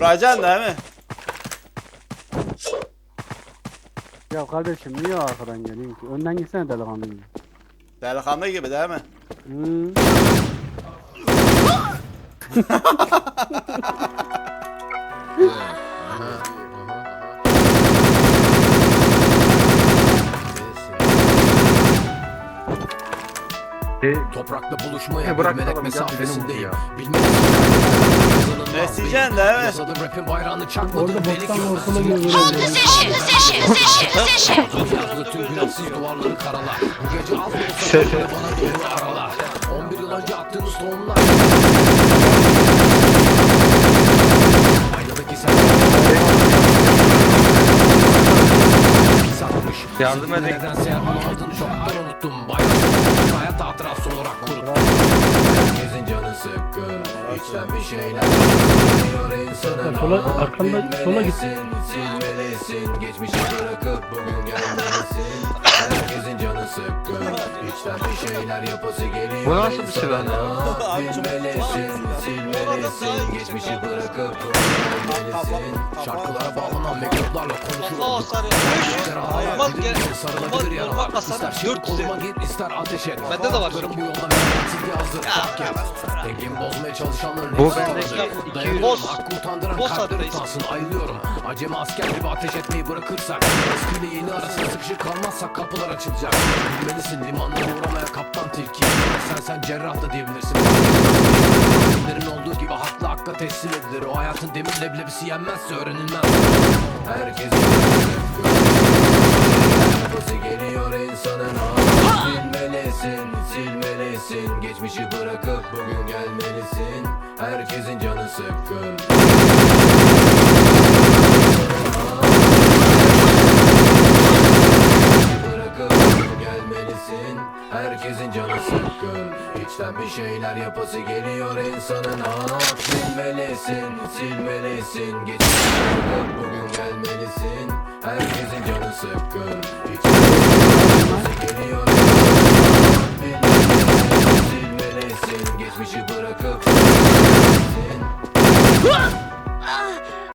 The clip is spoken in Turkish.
Vuracaksın değil mi? Ya kardeşim niye arkadan geliyorsun ki? Önden gitsene delikanlı gibi. Delikanlı gibi değil mi? Hmm. Toprakla buluşmaya E, bırak bir melek bakalım, gel mesafesindeyim. Besleyeceksin Yasadım rapin bayrağını çakmadım. Orada boktan ortalığı görüyorum. Position, position, position, position. Yazdı tüm İçten bir şeyler. Geliyor Sola- arkanda- sola git. Silmelisin. Geçmişi bırakıp bugün gelmelisin. Herkesin sıkkın. İçten bir şeyler yapası geliyor. Bu nasıl bir silah? Ah, Bilmelisin, silmelisin. Geçmişi bırakıp bugün gelmelisin. Şarkılara bağlanan mektuplarla konuşulur. Olmaz gel. Sarılabilir yaralar. İster yüze. koluma git ister ateş et. Bende de var çünkü. Bu yolda memleketsiz bir hazır. Fark et. Dengemi bozmaya çalışanların Bu bende boz. Hakkı utandıran Boz kalpleri hattayız. utansın ayılıyorum. Acemi asker gibi ateş etmeyi bırakırsak. Eskiyle yeni arasında sıkışık kalmazsak kapılar açılacak. Bilmelisin limanlara uğramaya kaptan tilki. Sen sen cerrah da diyebilirsin. Filmlerin olduğu gibi haklı hakka teslim edilir. O hayatın demir leblebisi yenmezse öğrenilmez. Herkesin Kafası geliyor insanın Silmelisin, silmelisin Geçmişi bırakıp bugün gelmelisin Herkesin canı sıkkın bilmelisin Herkesin canı sıkkın. İçten bir şeyler yapası geliyor insanın. Ha Silmelisin, silmelisin. Geçmişten bugün gelmelisin. Herkesin canı sıkkın. İçten bir şeyler yapası geliyor Bilmelisin, silmelisin. Geçmişi bırakıp Silmelisin ah!